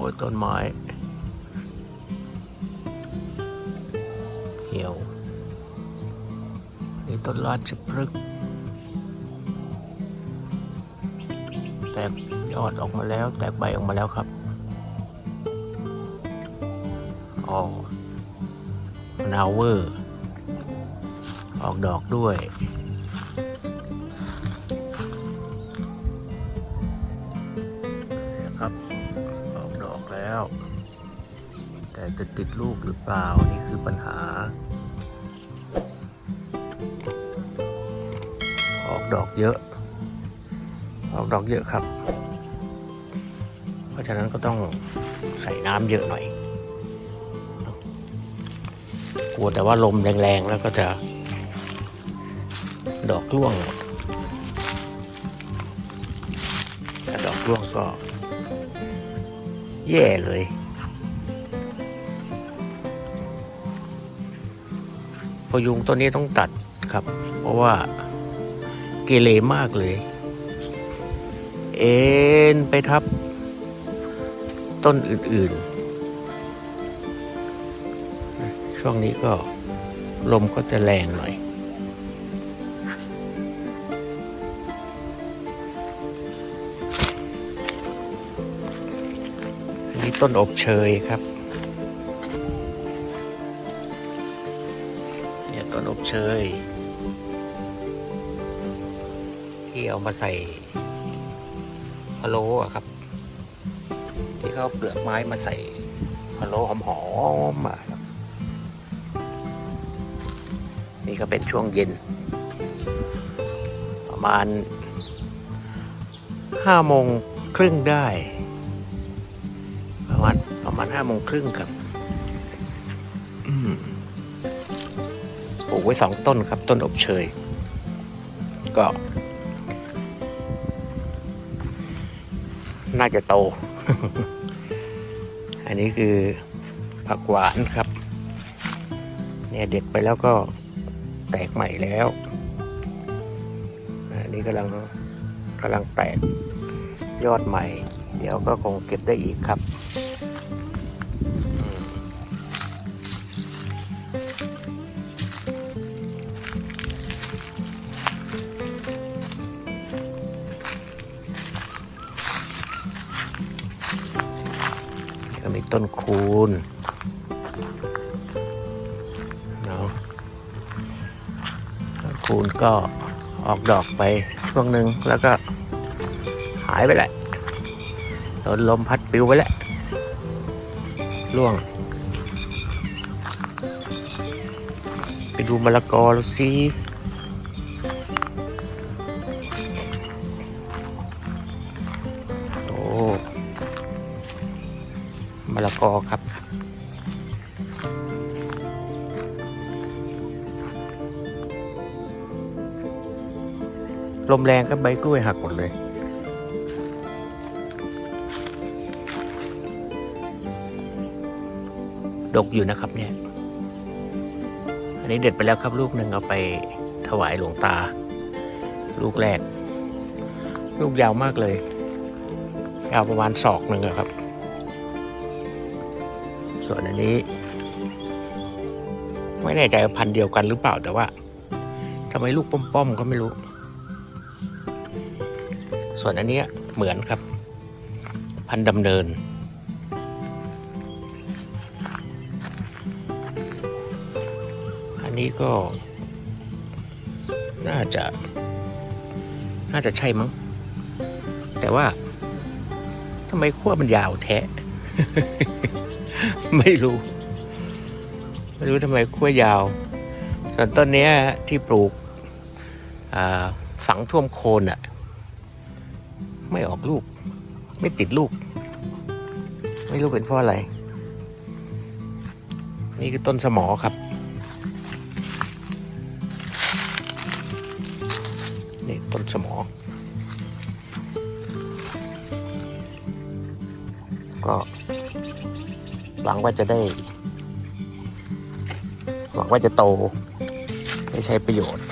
อ้ยต้นไม้เหี่ยวนี่ต้นราชพฤกษ์แตกยอดออกมาแล้ว แตกใบออกมาแล้วครับอ๋อนาวเวอร์ ออกดอกด้วย จะติดลูกหรือเปล่า นี่คือปัญหา ออกดอกเยอะ ออกดอกเยอะครับ เพราะฉะนั้นก็ต้องใส่น้ำเยอะหน่อย กลัวแต่ว่าลมแรงๆ แล้วก็จะดอกร่วงหมดถ้าดอกร่วงก็แย่เลย พยุงต้นนี้ต้องตัดครับ เพราะว่าเกเรมากเลย เอ็นไปทับ ต้นอื่นๆ ช่วงนี้ก็ลมก็จะแรงหน่อยนนี้ต้นอบเชยครับ ต้นอบเชย ที่เอามาใส่พะโล้อะครับ ที่เขาเปลือกไม้มาใส่พะโล้หอมๆมาครับนี่ก็เป็นช่วงเย็น ประมาณห้าโมงครึ่งได้ ประมาณประมาณห้าโมงครึ่งครับ ลูกไว้สองต้นครับ ต้นอบเชย ก็ น่าจะโต อันนี้คือผักหวานครับ เนี่ยเด็ดไปแล้วก็แตกใหม่แล้วอันนี้กำลังกำลังแตกยอดใหม่ เดี๋ยวก็คงเก็บได้อีกครับ ต้นคูณเนาะต้นคูณก็ออกดอกไปช่วงหนึ่งแล้วก็หายไปแหละโดนลมพัดปลิวไปแล้วล่วง ไปดูมะละกอแล้ ละกอครับลมแรงก็ใบกล้วยหักหมดเลย ดกอยู่นะครับเนี่ย อันนี้เด็ดไปแล้วครับลูกหนึ่งเอาไปถวายหลวงตา ลูกแรก ลูกยาวมากเลย ยาวประมาณศอกหนึ่งครับ ส่วนอันนี้ ไม่แน่ใจพันธุ์เดียวกันหรือเปล่าแต่ว่าทำไมลูกป้อมๆก็ไม่รู้ ส่วนอันเนี้ยเหมือนครับ พันธุ์ดำเนินอันนี้ก็ น่าจะ น่าจะใช่มั้ง แต่ว่าทำไมขั้วมันยาวแท้ ไม่รู้ ไม่รู้ทำไมขั้วยาว ส่วนต้นนี้ที่ปลูกฝังท่วมโคนอะ่ะ ไม่ออกลูก ไม่ติดลูก ไม่รู้เป็นเพราะอะไร นี่คือต้นสมอครับนี่ต้นสมอ ก็ หวังว่าจะได้ หวังว่าจะโต ได้ใช้ประโยชน์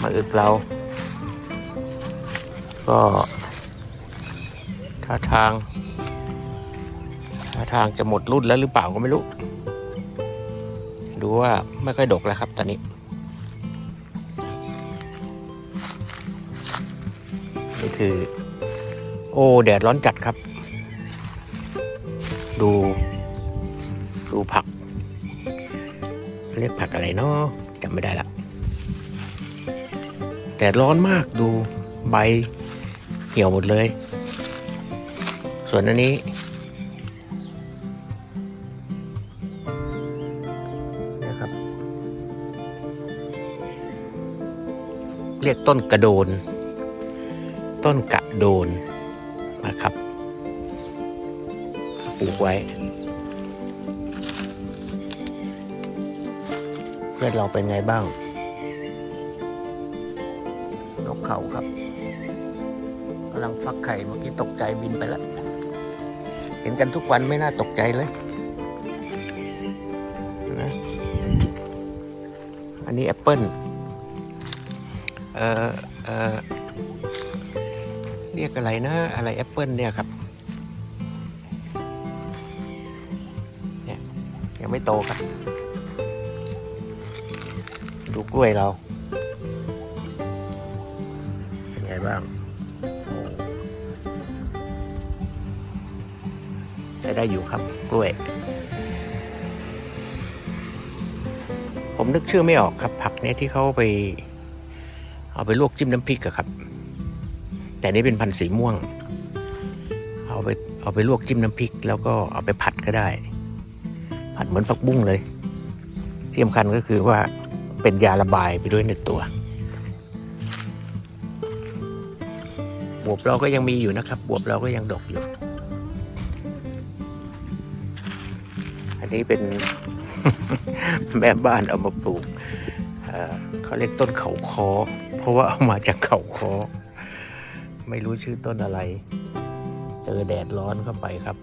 มาอึกเรา ก็ท่าทางท่าทางจะหมดรุ่นแล้วหรือเปล่าก็ไม่รู้ ดูว่าไม่ค่อยดกแล้วครับ ตอนนี้นี่คือ โอ้ แดดร้อนจัดครับ ดู ดูผัก เรียกผักอะไรเนาะจำไม่ได้ละแดดร้อนมากดูใบเหี่ยวหมดเลย ส่วนอันนี้ นะครับ เรียกต้นกระโดน ต้นกระโดนนะครับ ปลูกไว้ เพื่อนเราเป็นไงบ้าง นกเขาครับกำลังฟักไข่เมื่อกี้ตกใจบินไปแล้ว เห็นกันทุกวันไม่น่าตกใจเลยนะอันนี้แอปเปิลเอ่อเอ่อเรียกอะไรนะ อะไรแอปเปิลเนี่ยครับ ยังไม่โตครับ ดูกล้วยเรา เป็นไงบ้างโอ้ใช้ได้อยู่ครับ กล้วย ผมนึกชื่อไม่ออกครับ ผักเนี่ยที่เขาไป เอาไปลวกจิ้มน้ำพริกอะครับ แต่นี่เป็นพันธุ์สีม่วง เอาไปเอาไปลวกจิ้มน้ำพริก แล้วก็เอาไปผัดก็ได้ ผัดเหมือนผักบุ้งเลยที่สำคัญก็คือว่าเป็นยาระบายไปด้วยในตัวบวบเราก็ยังมีอยู่นะครับบวบเราก็ยังดกอยู่ อันนี้เป็น แม่บ้านเอามาปลูกเเขาเรียกต้นเขาคอ เพราะว่าเอามาจากเขาคอ ไม่รู้ชื่อต้นอะไร เจอแดดร้อนเข้าไปครับ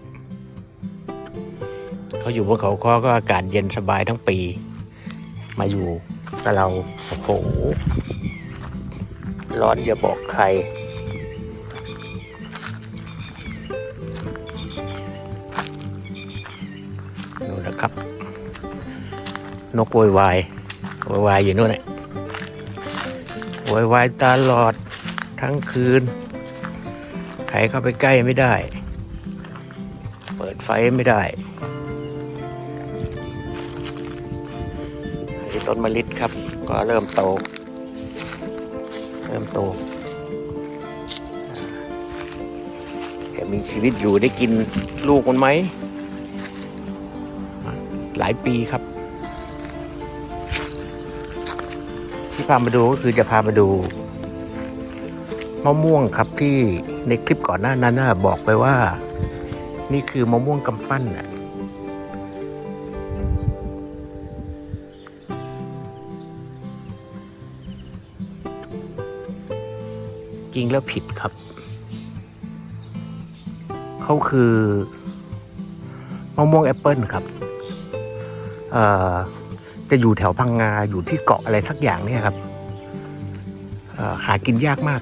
เขาอยู่บนเขาคอก็อากาศเย็นสบายทั้งปี มาอยู่กับเราโอ้โหร้อนอย่าบอกใคร ดูนะครับ นกโวยวายโวยวายอยู่นู่นแหละโวยวายตลอดทั้งคืน ใครเข้าไปใกล้ไม่ได้ เปิดไฟไม่ได้ ต้นมะลิครับ ก็เริ่มโต เริ่มโตจะมีชีวิตอยู่ได้กินลูกมันไหม หลายปีครับ ที่พามาดูก็คือจะพามาดูมะม่วงครับที่ในคลิปก่อนหน้านั้นน่ะบอกไปว่า นี่คือมะม่วงกำปั้น ริงแล้วผิดครับ เขาคือมะม่วงแอปเปิลครับเอ่อจะอยู่แถวพังงาอยู่ที่เกาะอะไรสักอย่างเนี่ยครับเอ่อหากินยากมาก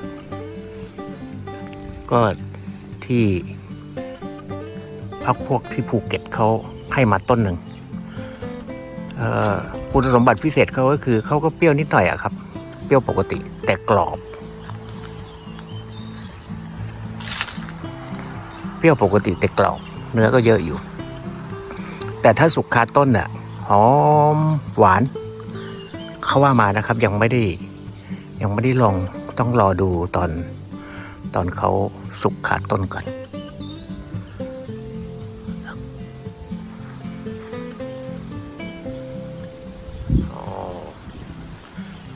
ก็ที่พักพวกที่ภูเก็ตเขาให้มาต้นหนึ่งเอ่อคุณสมบัติพิเศษเขาก็คือเขาก็เปรี้ยวนิดหน่อยอะครับ เปรี้ยวปกติแต่กรอบ รี้ยวปกติแต่กรอบเนื้อก็เยอะอยู่ แต่ถ้าสุกคาต้นน่ะหอมหวาน เขาว่ามานะครับยังไม่ได้ ยังไม่ได้ลองต้องรอดูตอนตอนเขาสุกขาต้นก่อน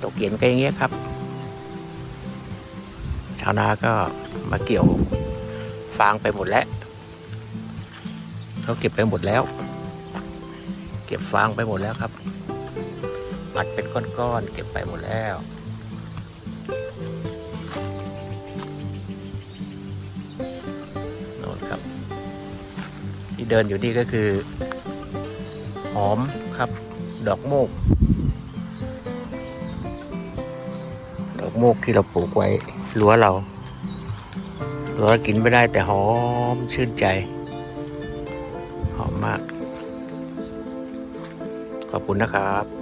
ตกเย็นก็อย่างเงี้ยครับ ชาวนาก็มาเกี่ยว ฟางไปหมดแล้วเขาเก็บไปหมดแล้ว เก็บฟางไปหมดแล้วครับมัดเป็นก้อนๆเก็บไปหมดแล้วโน่นครับ ที่เดินอยู่นี่ก็คือ หอมครับ ดอกโมก ดอกโมกที่เราปลูกไว้รั้วเรา รั้วกินไม่ได้แต่หอมชื่นใจ หอมมาก ขอบคุณนะครับ